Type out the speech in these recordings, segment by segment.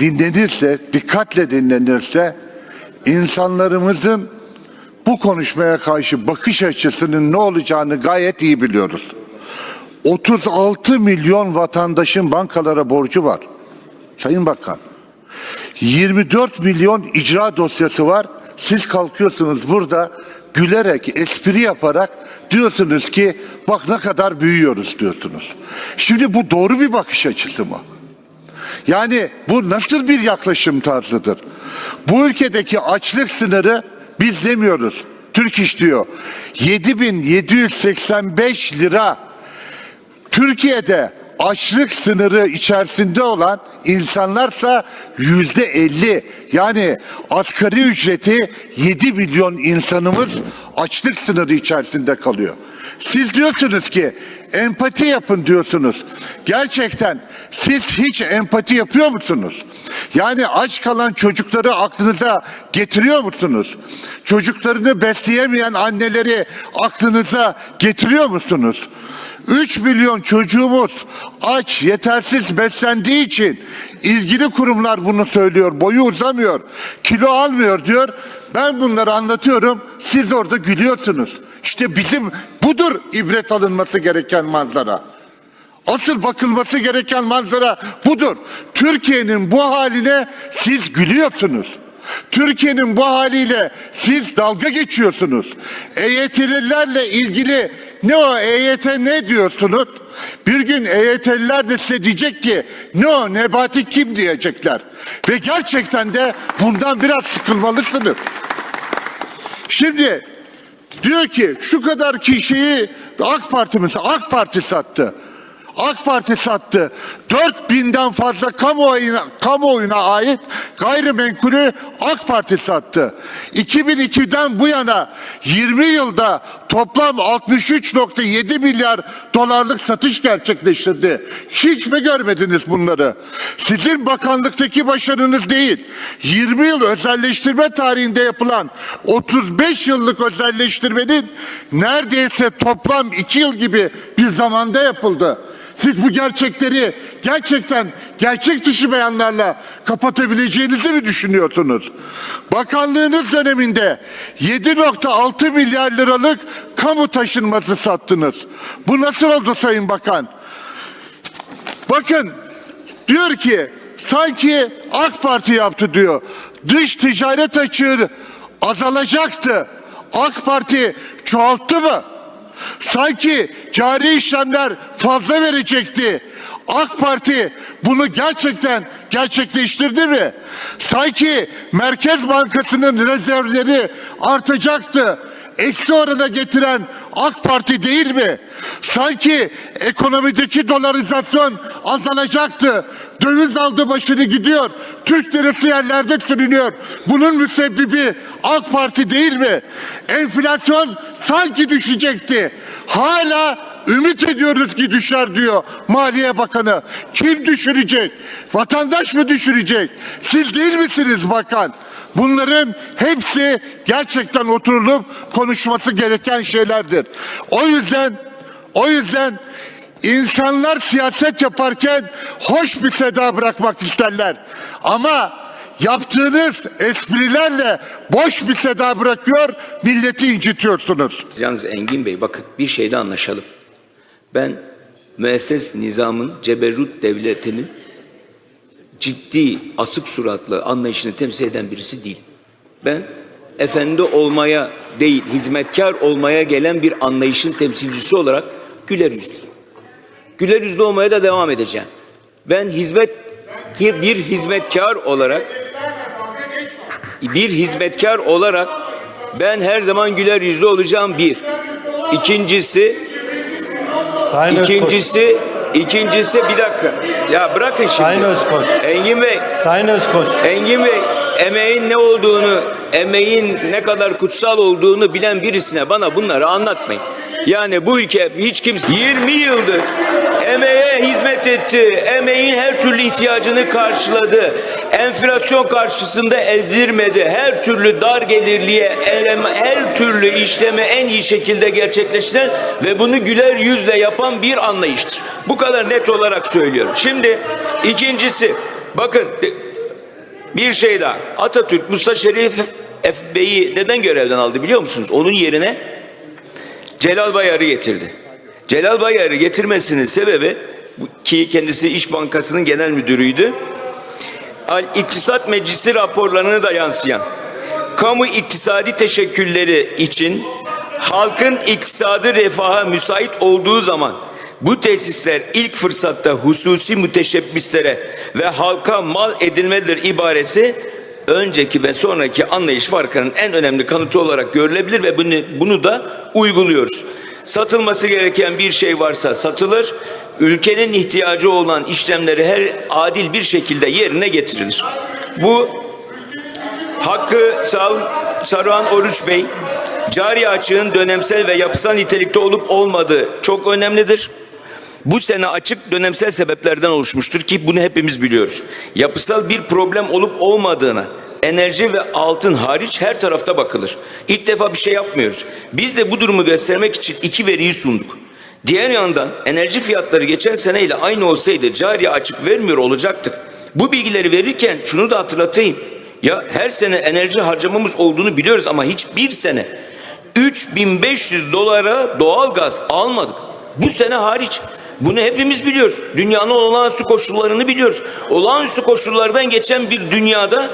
dinlenirse, dikkatle dinlenirse insanlarımızın bu konuşmaya karşı bakış açısının ne olacağını gayet iyi biliyoruz. 36 milyon vatandaşın bankalara borcu var. Sayın Bakan. 24 milyon icra dosyası var. Siz kalkıyorsunuz burada gülerek, espri yaparak diyorsunuz ki bak ne kadar büyüyoruz diyorsunuz. Şimdi bu doğru bir bakış açısı mı? Yani bu nasıl bir yaklaşım tarzıdır? Bu ülkedeki açlık sınırı biz demiyoruz. Türk İş diyor. 7785 lira Türkiye'de açlık sınırı içerisinde olan insanlarsa yüzde 50 yani asgari ücreti 7 milyon insanımız açlık sınırı içerisinde kalıyor. Siz diyorsunuz ki empati yapın diyorsunuz. Gerçekten siz hiç empati yapıyor musunuz? Yani aç kalan çocukları aklınıza getiriyor musunuz? Çocuklarını besleyemeyen anneleri aklınıza getiriyor musunuz? 3 milyon çocuğumuz aç, yetersiz beslendiği için ilgili kurumlar bunu söylüyor. Boyu uzamıyor, kilo almıyor diyor. Ben bunları anlatıyorum, siz orada gülüyorsunuz. İşte bizim budur ibret alınması gereken manzara. Asıl bakılması gereken manzara budur. Türkiye'nin bu haline siz gülüyorsunuz. Türkiye'nin bu haliyle siz dalga geçiyorsunuz. EYT'lilerle ilgili ne o EYT ne diyorsunuz? Bir gün EYT'liler de size diyecek ki ne o Nebati kim diyecekler. Ve gerçekten de bundan biraz sıkılmalısınız. Şimdi diyor ki şu kadar kişiyi AK Parti mesela AK Parti sattı. AK Parti sattı. 4000'den fazla kamuoyuna, kamuoyuna ait gayrimenkulü AK Parti sattı. 2002'den bu yana 20 yılda toplam 63.7 milyar dolarlık satış gerçekleştirdi. Hiç mi görmediniz bunları? Sizin bakanlıktaki başarınız değil. 20 yıl özelleştirme tarihinde yapılan 35 yıllık özelleştirmenin neredeyse toplam 2 yıl gibi bir zamanda yapıldı. Siz bu gerçekleri gerçekten gerçek dışı beyanlarla kapatabileceğinizi mi düşünüyorsunuz? Bakanlığınız döneminde 7.6 milyar liralık kamu taşınması sattınız. Bu nasıl oldu Sayın Bakan? Bakın diyor ki sanki AK Parti yaptı diyor. Dış ticaret açığı azalacaktı. AK Parti çoğalttı mı? Sanki cari işlemler fazla verecekti. AK Parti bunu gerçekten gerçekleştirdi mi? Sanki Merkez Bankası'nın rezervleri artacaktı. Eksi orana getiren AK Parti değil mi? Sanki ekonomideki dolarizasyon azalacaktı. Döviz aldı başını gidiyor. Türk lirası yerlerde sürünüyor. Bunun müsebbibi AK Parti değil mi? Enflasyon sanki düşecekti. Hala ümit ediyoruz ki düşer diyor Maliye Bakanı. Kim düşürecek? Vatandaş mı düşürecek? Siz değil misiniz bakan? Bunların hepsi gerçekten oturulup konuşması gereken şeylerdir. O yüzden o yüzden insanlar siyaset yaparken hoş bir seda bırakmak isterler. Ama yaptığınız esprilerle boş bir seda bırakıyor, milleti incitiyorsunuz. Yalnız Engin Bey bakın bir şeyde anlaşalım. Ben müesses nizamın, ceberrut devletinin ciddi, asık suratlı anlayışını temsil eden birisi değil. Ben efendi olmaya değil, hizmetkar olmaya gelen bir anlayışın temsilcisi olarak güler yüzlüyüm. Güler yüzlü olmaya da devam edeceğim. Ben hizmet bir, hizmetkar olarak bir hizmetkar olarak ben her zaman güler yüzlü olacağım bir. İkincisi Sayın Özkoç. İkincisi, ikincisi bir dakika. Ya bırakın şimdi. Sayın Özkoç. Engin Bey, Sayın Özkoç. Engin Bey, emeğin ne olduğunu, emeğin ne kadar kutsal olduğunu bilen birisine bana bunları anlatmayın. Yani bu ülke hiç kimse 20 yıldır emeğe hizmet etti. Emeğin her türlü ihtiyacını karşıladı. Enflasyon karşısında ezdirmedi. Her türlü dar gelirliye, eleme- her türlü işlemi en iyi şekilde gerçekleştiren ve bunu güler yüzle yapan bir anlayıştır. Bu kadar net olarak söylüyorum. Şimdi ikincisi bakın Bir şey daha. Atatürk Musa Şerif. Bey'i neden görevden aldı biliyor musunuz? Onun yerine Celal Bayar'ı getirdi. Celal Bayar'ı getirmesinin sebebi ki kendisi İş Bankası'nın genel müdürüydü. İktisat Meclisi raporlarını da yansıyan kamu iktisadi teşekkülleri için halkın iktisadı refaha müsait olduğu zaman bu tesisler ilk fırsatta hususi müteşebbislere ve halka mal edilmedir ibaresi önceki ve sonraki anlayış farkının en önemli kanıtı olarak görülebilir ve bunu, bunu da uyguluyoruz. Satılması gereken bir şey varsa satılır, ülkenin ihtiyacı olan işlemleri her adil bir şekilde yerine getirilir. Bu Hakkı Saruhan Oruç Bey, cari açığın dönemsel ve yapısal nitelikte olup olmadığı çok önemlidir. Bu sene açık dönemsel sebeplerden oluşmuştur ki bunu hepimiz biliyoruz. Yapısal bir problem olup olmadığına enerji ve altın hariç her tarafta bakılır. İlk defa bir şey yapmıyoruz. Biz de bu durumu göstermek için iki veriyi sunduk. Diğer yandan enerji fiyatları geçen seneyle aynı olsaydı cari açık vermiyor olacaktık. Bu bilgileri verirken şunu da hatırlatayım. Ya her sene enerji harcamamız olduğunu biliyoruz ama hiçbir sene 3500 dolara doğal gaz almadık. Bu sene hariç. Bunu hepimiz biliyoruz. Dünyanın olağanüstü koşullarını biliyoruz. Olağanüstü koşullardan geçen bir dünyada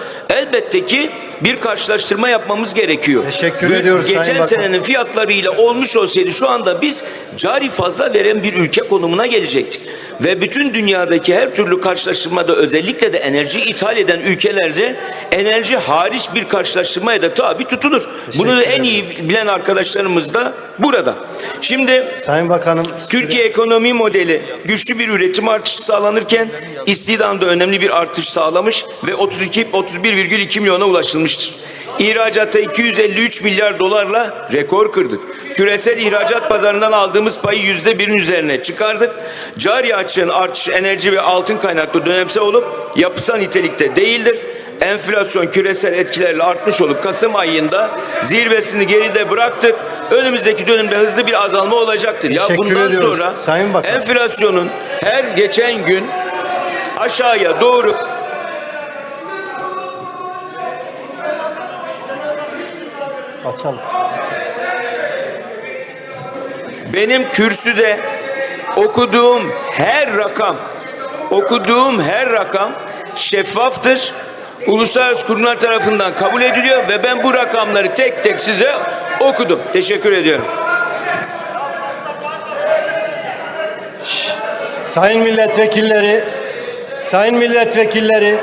elbette ki bir karşılaştırma yapmamız gerekiyor. Teşekkür Bu ediyoruz Sayın Geçen Bakan. senenin fiyatlarıyla olmuş olsaydı şu anda biz cari fazla veren bir ülke konumuna gelecektik. Ve bütün dünyadaki her türlü karşılaştırmada özellikle de enerji ithal eden ülkelerde enerji hariç bir karşılaştırmaya da tabi tutulur. Bunu en iyi bilen arkadaşlarımız da burada. Şimdi Sayın Bakanım Türkiye ekonomi modeli güçlü bir üretim artışı sağlanırken istihdamda önemli bir artış sağlamış ve 32 31,2 milyona ulaşılmıştır. İhracatta 253 milyar dolarla rekor kırdık. Küresel ihracat pazarından aldığımız payı yüzde birin üzerine çıkardık. Cari açığın artışı enerji ve altın kaynaklı dönemsel olup yapısal nitelikte değildir. Enflasyon küresel etkilerle artmış olup Kasım ayında zirvesini geride bıraktık. Önümüzdeki dönemde hızlı bir azalma olacaktır. Ya Teşekkür bundan ediyoruz. sonra Sayın Bakan. enflasyonun her geçen gün aşağıya doğru açalım. benim kürsüde okuduğum her rakam okuduğum her rakam şeffaftır. Uluslararası kurumlar tarafından kabul ediliyor ve ben bu rakamları tek tek size okudum. Teşekkür ediyorum. Sayın milletvekilleri, sayın milletvekilleri